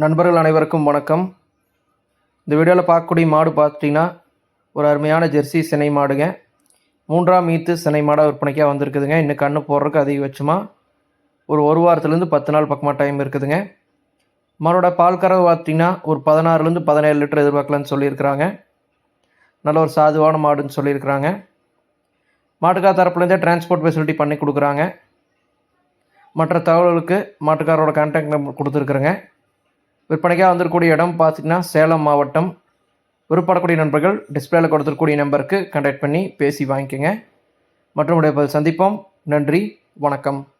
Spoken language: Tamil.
நண்பர்கள் அனைவருக்கும் வணக்கம். இந்த வீடியோவில் பார்க்கக்கூடிய மாடு பார்த்துட்டிங்கன்னா ஒரு அருமையான ஜெர்சி சினை மாடுங்க. மூன்றாம் ஈத்து சினை மாடாக விற்பனைக்காக வந்திருக்குதுங்க. இன்னும் கண்ணு போடுறதுக்கு அதிகபட்சமாக ஒரு ஒரு வாரத்துலேருந்து பத்து நாள் பக்கமாக டைம் இருக்குதுங்க. மாடோட பால் கறவை பார்த்திங்கன்னா ஒரு பதினாறுலேருந்து பதினேழு லிட்டர் எதிர்பார்க்கலான்னு சொல்லியிருக்கிறாங்க. நல்ல ஒரு சாதுவான மாடுன்னு சொல்லியிருக்கிறாங்க. மாட்டுக்கார தரப்புலேருந்தே டிரான்ஸ்போர்ட் ஃபெசிலிட்டி பண்ணி கொடுக்குறாங்க. மற்ற தகவல்களுக்கு மாட்டுக்காரோட கான்டாக்ட் நம்பர் கொடுத்துருக்குறேங்க. விற்பனைக்காக வந்திருக்கக்கூடிய இடம் பார்த்திங்கன்னா சேலம் மாவட்டம். விருப்பப்படக்கூடிய நண்பர்கள் டிஸ்பிளேல கொடுத்துருக்கூடிய நம்பருக்கு கண்டக்ட் பண்ணி பேசி வாங்கிக்கோங்க. மற்றும் உடைய சந்திப்போம். நன்றி. வணக்கம்.